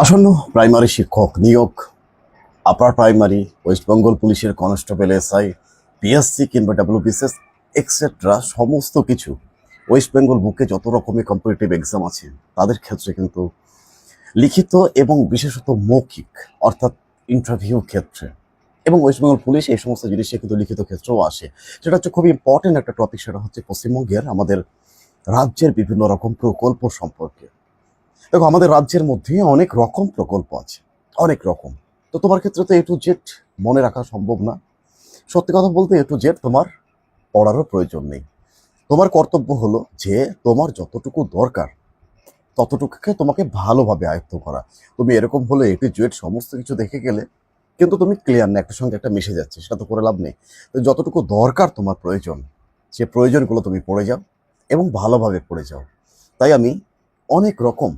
আসন্ন প্রাইমারি শিক্ষক নিয়োগ। আপার প্রাইমারি, ওয়েস্ট বেঙ্গল পুলিশের কনস্টেবল, এসআই, পিএসসি কিংবা ডাব্লিউবিসিএস এক্সেট্রা সমস্ত কিছু ওয়েস্ট বেঙ্গল বুকে যত রকমের কম্পিটিটিভ এক্সাম আছে, তাদের ক্ষেত্রে কিন্তু লিখিত এবং বিশেষত মৌখিক, অর্থাৎ ইন্টারভিউ ক্ষেত্রে। এবং ওয়েস্ট বেঙ্গল পুলিশ এই সমস্ত জিনিসে কিন্তু লিখিত ক্ষেত্রেও আসে। সেটা হচ্ছে খুবই ইম্পর্টেন্ট একটা টপিক সেটা হচ্ছে পশ্চিমবঙ্গের আমাদের রাজ্যের বিভিন্ন রকম প্রকল্প সম্পর্কে। দেখো, আমাদের রাজ্যের মধ্যে অনেক রকম প্রকল্প আছে, অনেক রকম। তো তোমার ক্ষেত্রে তো এ টু জেড মনে রাখা সম্ভব না। সত্যি কথা বলতে এ টু জেড তোমার পড়ারও প্রয়োজন নেই। তোমার কর্তব্য হলো যে তোমার যতটুকু দরকার, ততটুকুকে তোমাকে ভালোভাবে আয়ত্ত করা। তুমি এরকম হলে এ টু জেড সমস্ত কিছু দেখে গেলে কিন্তু তুমি ক্লিয়ার না, একটার সঙ্গে একটা মিশে যাচ্ছে, সেটা তো করে লাভ নেই। তো যতটুকু দরকার তোমার প্রয়োজন, সে প্রয়োজনগুলো তুমি পড়ে যাও এবং ভালোভাবে পড়ে যাও। তাই আমি অনেক রকম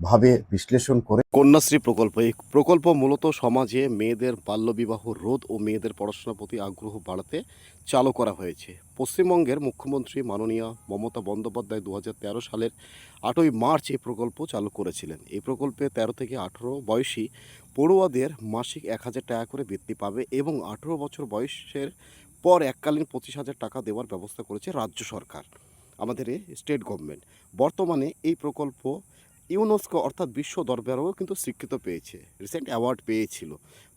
ভাবে বিশ্লেষণ করে কন্যাশ্রী প্রকল্প, এই প্রকল্প মূলত সমাজে মেয়েদের বাল্যবিবাহ, রোধ ও মেয়েদের পড়াশোনার প্রতি আগ্রহ বাড়াতে চালু করা হয়েছে। পশ্চিমবঙ্গের মুখ্যমন্ত্রী মাননীয় মমতা বন্দ্যোপাধ্যায় দুহাজার তেরো সালের আটই মার্চ এই প্রকল্প চালু করেছিলেন। এই প্রকল্পে তেরো থেকে আঠেরো বয়সী পড়ুয়াদের মাসিক এক হাজার টাকা করে বৃত্তি পাবে এবং আঠেরো বছর বয়সের পর এককালীন পঁচিশ হাজার টাকা দেওয়ার ব্যবস্থা করেছে রাজ্য সরকার, আমাদের স্টেট গভর্নমেন্ট। বর্তমানে এই প্রকল্প ইউনেস্কো অর্থাৎ বিশ্ব দরবারেও কিন্তু স্বীকৃত পেয়েছে। রিসেন্ট অ্যাওয়ার্ড পেয়েছিল।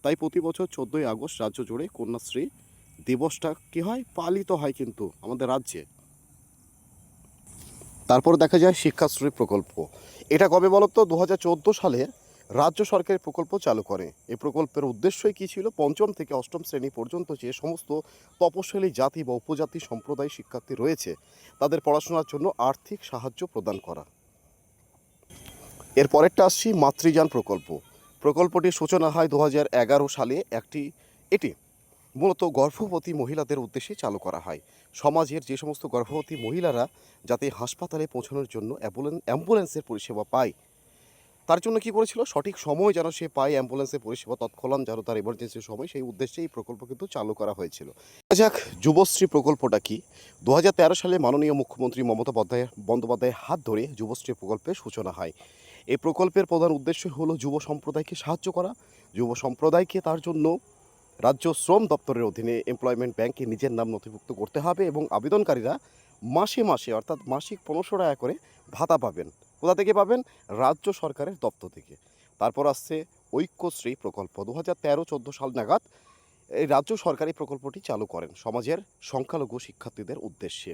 তাই প্রতি বছর চোদ্দোই আগস্ট রাজ্য জুড়ে কন্যাশ্রী দিবসটা কি হয়? পালিত হয় কিন্তু আমাদের রাজ্যে। তারপর দেখা যায় শিক্ষাশ্রী প্রকল্প। এটা কবে বলতো? দু হাজার চোদ্দ সালে রাজ্য সরকারের প্রকল্প চালু করে। এই প্রকল্পের উদ্দেশ্যই কী ছিল? পঞ্চম থেকে অষ্টম শ্রেণি পর্যন্ত যে সমস্ত তপশৈলী জাতি বা উপজাতি সম্প্রদায় শিক্ষার্থী রয়েছে, তাদের পড়াশোনার জন্য আর্থিক সাহায্য প্রদান করা। এর পরেরটা আসছি মাতৃযান প্রকল্প। প্রকল্পটির সূচনা হয় দু হাজার এগারো সালে একটি এটি। মূলত গর্ভবতী মহিলাদের উদ্দেশ্যে চালু করা হয়। সমাজের যে সমস্ত গর্ভবতী মহিলারা যাতে হাসপাতালে পৌঁছানোর জন্য অ্যাম্বুলেন্স অ্যাম্বুলেন্সের পরিষেবা পায়, তার জন্য কি করেছিল? সঠিক সময় যেন সে পায় অ্যাম্বুলেন্সের পরিষেবা, তৎক্ষণাৎ যেন তার এমার্জেন্সির সময়, সেই উদ্দেশ্যে এই প্রকল্প কিন্তু চালু করা হয়েছিল। যাক যুবশ্রী প্রকল্পটা কি। দু হাজার তেরো সালে মাননীয় মুখ্যমন্ত্রী মমতা বন্দ্যোপাধ্যায়ের হাত ধরে যুবশ্রী প্রকল্পের সূচনা হয়। এই প্রকল্পের প্রধান উদ্দেশ্য হলো যুব সম্প্রদায়কে সাহায্য করা। যুব সম্প্রদায়কে তার জন্য রাজ্য শ্রম দপ্তরের অধীনে এমপ্লয়মেন্ট ব্যাংকে নিজের নাম নথিভুক্ত করতে হবে এবং আবেদনকারীরা মাসে মাসে অর্থাৎ মাসিক পনেরোশো টাকা করে ভাতা পাবেন। কোথা থেকে পাবেন? রাজ্য সরকারের দপ্তর থেকে। তারপর আসছে ঐক্যশ্রী প্রকল্প। দু হাজার তেরো চোদ্দ সাল নাগাদ এই রাজ্য সরকার এই প্রকল্পটি চালু করেন সমাজের সংখ্যালঘু শিক্ষার্থীদের উদ্দেশ্যে।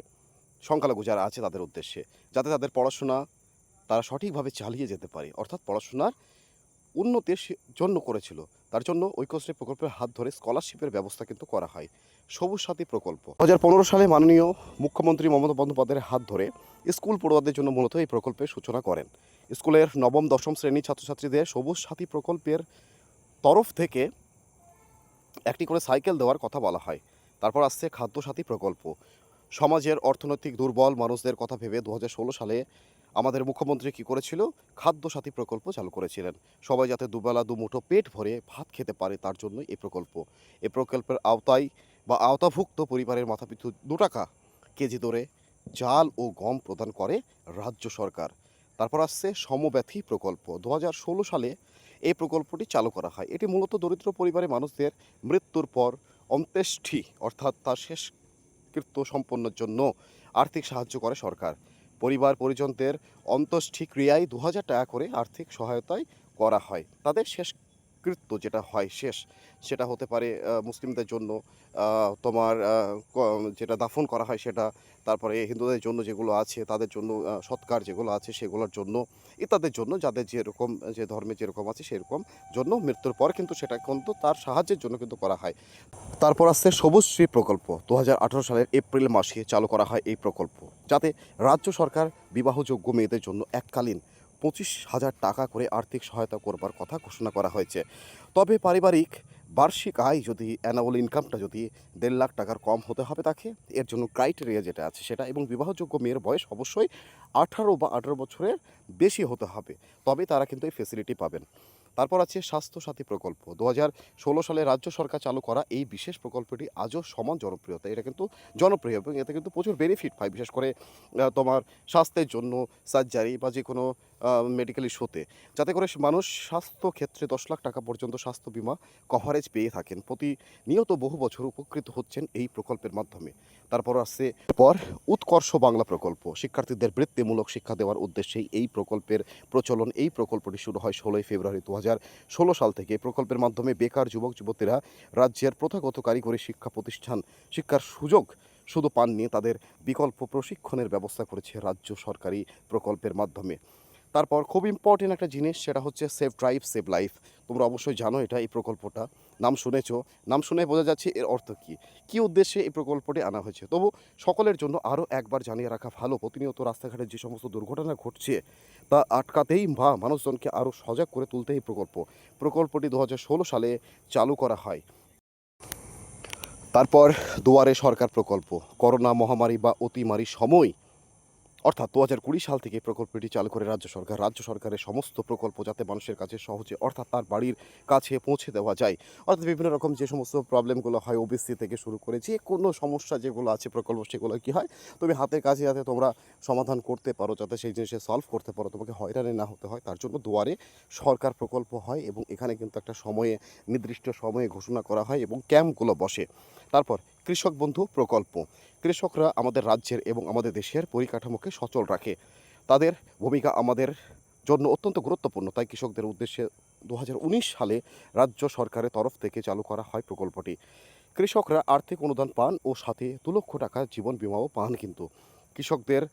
সংখ্যালঘু যারা আছে তাদের উদ্দেশ্যে। যাতে তাদের পড়াশোনা তারা সঠিকভাবে চালিয়ে যেতে পারে। অর্থাৎ পড়াশোনার উন্নতির জন্য করেছিল। তার জন্য ঐক্যশ্রী প্রকল্পের হাত ধরে স্কলারশিপের ব্যবস্থা কিন্তু করা হয়। সবুজ সাথী প্রকল্প। দু হাজার পনেরো সালে মাননীয় মুখ্যমন্ত্রী মমতা বন্দ্যোপাধ্যায়ের হাত ধরে স্কুল পড়ুয়াদের জন্য মূলত এই প্রকল্পের সূচনা করেন। স্কুলের নবম, দশম শ্রেণির ছাত্রছাত্রীদের সবুজ সাথী প্রকল্পের তরফ থেকে একটি করে সাইকেল দেওয়ার কথা বলা হয়। তারপর আসছে খাদ্য সাথী প্রকল্প। সমাজের অর্থনৈতিক দুর্বল মানুষদের কথা ভেবে দু হাজার ষোলো সালে আমাদের মুখ্যমন্ত্রী কী করেছিল? খাদ্য সাথী প্রকল্প চালু করেছিলেন। সবাই যাতে দুবেলা দুমুঠো পেট ভরে ভাত খেতে পারে, তার জন্যই এই প্রকল্প। এই প্রকল্পের আওতায় বা আওতাভুক্ত পরিবারের মাথাপিছু দু টাকা কেজি দরে চাল ও গম প্রদান করে রাজ্য সরকার। তারপর আসছে সমব্যথী প্রকল্প। দু ষোলো সালে এই প্রকল্পটি চালু করা হয়। এটি মূলত দরিদ্র পরিবারের মানুষদের মৃত্যুর পর অন্ত্যেষ্টি, অর্থাৎ তার শেষকৃত্য সম্পন্নের জন্য আর্থিক সাহায্য করে সরকার। পরিবার পরিজনদের অন্ত্যেষ্টি ক্রিয়ায় দু হাজার টাকা করে আর্থিক সহায়তায় করা হয়। তাদের শেষকৃত্য যেটা হয় শেষ, সেটা হতে পারে মুসলিমদের জন্য তোমার যেটা দাফন করা হয় সেটা, তারপরে হিন্দুদের জন্য যেগুলো আছে তাদের জন্য সৎকার যেগুলো আছে সেগুলোর জন্য, ইত্যাদির জন্য, যাদের যেরকম, যে ধর্মে যেরকম আছে সেরকম জন্য মৃত্যুর পর কিন্তু সেটা কিন্তু তার সাহায্যের জন্য কিন্তু করা হয়। তারপর আসছে সবুজশ্রী প্রকল্প। দু হাজার আঠেরো সালের এপ্রিল মাসে চালু করা হয় এই প্রকল্প, যাতে রাজ্য সরকার বিবাহযোগ্য মেয়েদের জন্য এককালীন পঁচিশ হাজার টাকা করে আর্থিক সহায়তা করবার কথা ঘোষণা করা হয়েছে। তবে পারিবারিক বার্ষিক আয় যদি অ্যানুয়াল ইনকামটা যদি দেড় লাখ টাকার কম হতে হবে তাকে, এর জন্য ক্রাইটেরিয়া যেটা আছে সেটা এবং বিবাহযোগ্য মেয়ের বয়স অবশ্যই আঠারো বা আঠারো বছরের বেশি হতে হবে, তবে তারা কিন্তু এই ফেসিলিটি পাবেন। তারপর আছে স্বাস্থ্যসাথী প্রকল্প। দু হাজার ষোলো সালে রাজ্য সরকার চালু করা এই বিশেষ প্রকল্পটি আজও সমান জনপ্রিয়তা। এটা কিন্তু জনপ্রিয় এবং এতে কিন্তু প্রচুর বেনিফিট পায়, বিশেষ করে তোমার স্বাস্থ্যের জন্য সার্জারি বা যে কোনো মেডিকেল ইস্যুতে যাতে করে মানুষ স্বাস্থ্য ক্ষেত্রে দশ লাখ টাকা পর্যন্ত স্বাস্থ্য বিমা কভারেজ পেয়ে থাকেন। প্রতিনিয়ত বহু বছর উপকৃত হচ্ছেন এই প্রকল্পের মাধ্যমে। তারপর আসছে পর উৎকর্ষ বাংলা প্রকল্প। শিক্ষার্থীদের বৃত্তিমূলক শিক্ষা দেওয়ার উদ্দেশ্যেই এই প্রকল্পের প্রচলন, এই প্রকল্পটি শুরু হয় ষোলোই ফেব্রুয়ারি দু হাজার ষোলো সাল থেকে। প্রকল্পের মাধ্যমে বেকার যুবক, যুবতীরা রাজ্যের প্রথাগত কারিগরি শিক্ষা প্রতিষ্ঠান শিক্ষার সুযোগ শুধু পাননি, তাদের বিকল্প প্রশিক্ষণের ব্যবস্থা করেছে রাজ্য সরকারি প্রকল্পের মাধ্যমে। তারপর খুব ইম্পর্টেন্ট একটা জিনিস, সেটা হচ্ছে সেভ ড্রাইভ সেভ লাইফ তোমরা অবশ্যই জানো এটা, এই প্রকল্পটা। নাম শুনেছো? নাম শুনে বোঝা যাচ্ছে এর অর্থ কী। কী উদ্দেশ্যে এই প্রকল্পটি আনা হয়েছে? তবু সকলের জন্য আরও একবার জানিয়ে রাখা ভালো। প্রতিনিয়ত রাস্তাঘাটে যে সমস্ত দুর্ঘটনা ঘটছে, তা আটকাতেই বা মানুষজনকে আরও সজাগ করে তুলতে এই প্রকল্প। প্রকল্পটি দু হাজার ষোলো সালে চালু করা হয়। তারপর দুয়ারে সরকার প্রকল্প। করোনা মহামারী বা অতিমারির সময় অর্থাৎ দু হাজার কুড়ি সাল থেকে প্রকল্পটি চালু করে রাজ্য সরকার। রাজ্য সরকারের সমস্ত প্রকল্প যাতে মানুষের কাছে সহজে, অর্থাৎ তার বাড়ির কাছে পৌঁছে দেওয়া যায়। অর্থাৎ বিভিন্ন রকম যে সমস্ত প্রবলেমগুলো হয় ওবিসি থেকে শুরু করে যে কোনো সমস্যা যেগুলো আছে, প্রকল্প সেগুলো কী হয়, তুমি হাতের কাছে যাতে তোমরা সমাধান করতে পারো, যাতে সেই জিনিসে সলভ করতে পারো, তোমাকে হয়রানি না হতে হয়, তার জন্য দুয়ারে সরকার প্রকল্প হয় এবং এখানে কিন্তু একটা সময়ে, নির্দিষ্ট সময়ে ঘোষণা করা হয় এবং ক্যাম্পগুলো বসে। তারপর কৃষক বন্ধু প্রকল্প। কৃষকরা আমাদের রাজ্যের এবং আমাদের দেশের পরিকাঠামোকে সচল রাখে। তাদের ভূমিকা আমাদের জন্য অত্যন্ত গুরুত্বপূর্ণ। তাই কৃষকদের উদ্দেশ্যে দু হাজার উনিশ সালে রাজ্য সরকারের তরফ থেকে চালু করা হয় প্রকল্পটি। কৃষকরা আর্থিক অনুদান পান ও সাথে দু লক্ষ টাকা জীবন বিমাও পান কিন্তু। কৃষকদের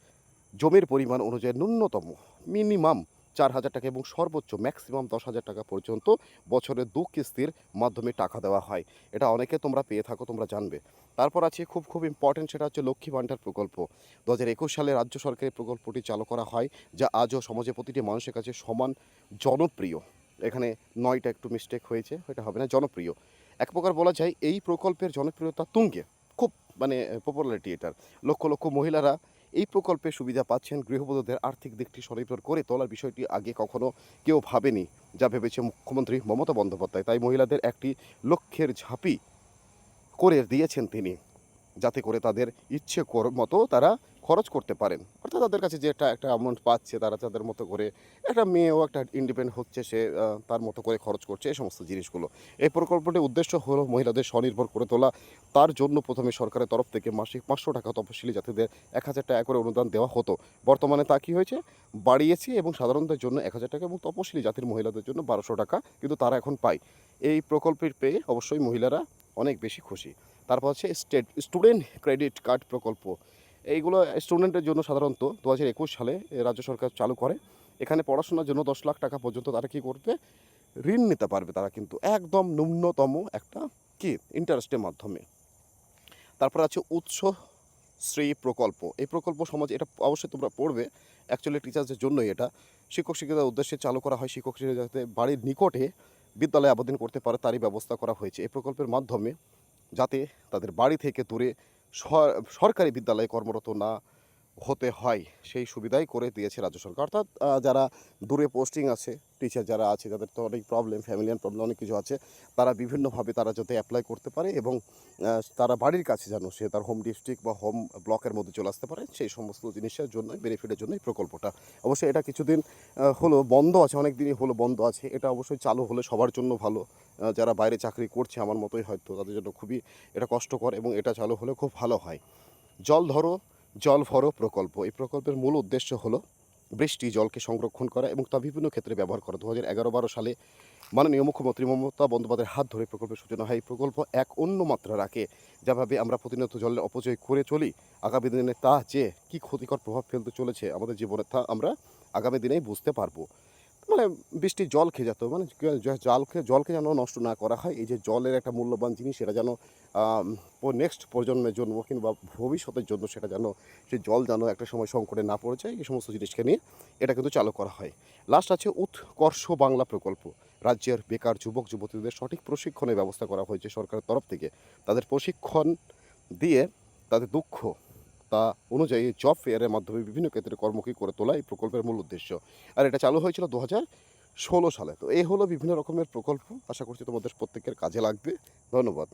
জমির পরিমাণ অনুযায়ী ন্যূনতম মিনিমাম চার হাজার টাকা এবং সর্বোচ্চ ম্যাক্সিমাম দশ হাজার টাকা পর্যন্ত বছরে দু কিস্তির মাধ্যমে টাকা দেওয়া হয়। এটা অনেকে তোমরা পেয়ে থাকো, তোমরা জানবে। তারপর আছে খুব খুব ইম্পর্টেন্ট সেটা হচ্ছে লক্ষ্মী ভাণ্ডার প্রকল্প। দু হাজার একুশ সালে রাজ্য সরকারের প্রকল্পটি চালু করা হয়, যা আজও সমাজে প্রতিটি মানুষের কাছে সমান জনপ্রিয়। এখানে নয়টা একটু মিস্টেক হয়েছে, এটা হবে না, জনপ্রিয়। এক প্রকার বলা যায়, এই প্রকল্পের জনপ্রিয়তা তুঙ্গে। খুব মানে পপুলারিটি এটার। লক্ষ লক্ষ মহিলারা এই প্রকল্পে সুবিধা পাচ্ছেন গৃহবধূদের আর্থিক দিকটি স্বনির্ভর করে তোলার বিষয়টি আগে কখনো কেউ ভাবেনি, যা ভেবেছে মুখ্যমন্ত্রী মমতা বন্দ্যোপাধ্যায়। তাই মহিলাদের একটি লক্ষ্যের ঝাঁপি করে দিয়েছেন তিনি, যাতে করে তাদের ইচ্ছে মতো তারা খরচ করতে পারেন। অর্থাৎ তাদের কাছে যে একটা একটা অ্যামাউন্ট পাচ্ছে, তারা তাদের মতো করে একটা মেয়েও একটা ইন্ডিপেন্ডেন্ট হচ্ছে, সে তার মতো করে খরচ করছে, এই সমস্ত জিনিসগুলো। এই প্রকল্পটির উদ্দেশ্য হলো মহিলাদের স্বনির্ভর করে তোলা। তার জন্য প্রথমে সরকারের তরফ থেকে মাসিক পাঁচশো টাকা তপশিলি জাতিদের এক হাজার টাকা করে অনুদান দেওয়া হতো। বর্তমানে তা কী হয়েছে? বাড়িয়েছে এবং সাধারণদের জন্য এক হাজার টাকা এবং তপশিলি জাতির মহিলাদের জন্য বারোশো টাকা কিন্তু তারা এখন পায়। এই প্রকল্পের পেয়ে অবশ্যই মহিলারা অনেক বেশি খুশি। তারপর হচ্ছে স্টেট স্টুডেন্ট ক্রেডিট কার্ড প্রকল্প। এইগুলো স্টুডেন্টের জন্য সাধারণত দু হাজার একুশ সালে রাজ্য সরকার চালু করে। এখানে পড়াশোনার জন্য দশ লাখ টাকা পর্যন্ত তারা কী করবে? ঋণ নিতে পারবে তারা কিন্তু। একদম ন্যূনতম একটা কি? ইন্টারেস্টের মাধ্যমে। তারপর আছে উৎস শ্রী প্রকল্প। এই প্রকল্প সমাজ এটা অবশ্যই তোমরা পড়বে। অ্যাকচুয়ালি টিচার্সদের জন্যই এটা। শিক্ষক শিক্ষিকার উদ্দেশ্যে চালু করা হয়। শিক্ষক শিক্ষিকা যাতে বাড়ির নিকটে বিদ্যালয়ে আবেদন করতে পারে, তারই ব্যবস্থা করা হয়েছে। এই প্রকল্পের মাধ্যমে যাতে তাদের বাড়ি থেকে দূরে সরকারি বিদ্যালয়ে কর্মরত না হতে হয়, সেই সুবিধাই করে দিয়েছে রাজ্য সরকার। অর্থাৎ যারা দূরে পোস্টিং আছে টিচার যারা আছে যাদের তো অনেক প্রবলেম ফ্যামিলিয়ান প্রবলেম অনেক কিছু আছে। তারা বিভিন্নভাবে তারা যাতে অ্যাপ্লাই করতে পারে এবং তারা বাড়ির কাছে যেন সে তার হোম ডিস্ট্রিক্ট বা হোম ব্লকের মধ্যে চলে আসতে পারে, সেই সমস্ত জিনিসের জন্য বেনিফিটের জন্য এই প্রকল্পটা। অবশ্যই এটা কিছুদিন হলো বন্ধ আছে, অনেক দিনই হলো বন্ধ আছে। এটা অবশ্যই চালু হলে সবার জন্য ভালো। যারা বাইরে চাকরি করছে, আমার মতোই হয়তো তাদের জন্য খুবই এটা কষ্টকর এবং এটা চালু হলে খুব ভালো হয়। জল ধরো, জল ভরো প্রকল্প। এই প্রকল্পের মূল উদ্দেশ্য হলো বৃষ্টি, জলকে সংরক্ষণ করা এবং তা বিভিন্ন ক্ষেত্রে ব্যবহার করা। দু হাজার এগারো বারো সালে মাননীয় মুখ্যমন্ত্রী মমতা বন্দ্যোপাধ্যায়ের হাত ধরে প্রকল্পের সূচনা হয়। এই প্রকল্প এক অন্য মাত্রা রাখে, যাভাবে আমরা প্রতিনিয়ত জলের অপচয় করে চলি। আগামী দিনে তা যে কী ক্ষতিকর প্রভাব ফেলতে চলেছে আমাদের জীবনে তা আমরা আগামী দিনেই বুঝতে পারব। মানে বৃষ্টির জল খেয়ে যেত মানে জ- জলকে জলকে যেন নষ্ট না করা হয়, এই যে জলের একটা মূল্যবান জিনিস সেটা যেন নেক্সট প্রজন্মের জন্য কিংবা ভবিষ্যতের জন্য সেটা যেন, সে জল যেন একটা সময় সংকটে না পড়ে যায়, এই সমস্ত জিনিসকে নিয়ে এটা কিন্তু চালু করা হয়। লাস্ট আছে উৎকর্ষ বাংলা প্রকল্প। রাজ্যের বেকার যুবক, যুবতীদের সঠিক প্রশিক্ষণের ব্যবস্থা করা হয়েছে সরকারের তরফ থেকে। তাদের প্রশিক্ষণ দিয়ে তাদের দুঃখ তা অনুযায়ী জব ফেয়ারের মাধ্যমে বিভিন্ন ক্ষেত্রে কর্মকে করে তোলা এই প্রকল্পের মূল উদ্দেশ্য। আর এটা চালু হয়েছিল দু ষোলো সালে। তো এই হলো বিভিন্ন রকমের প্রকল্প। আশা করছি তোমাদের প্রত্যেকের কাজে লাগবে। ধন্যবাদ।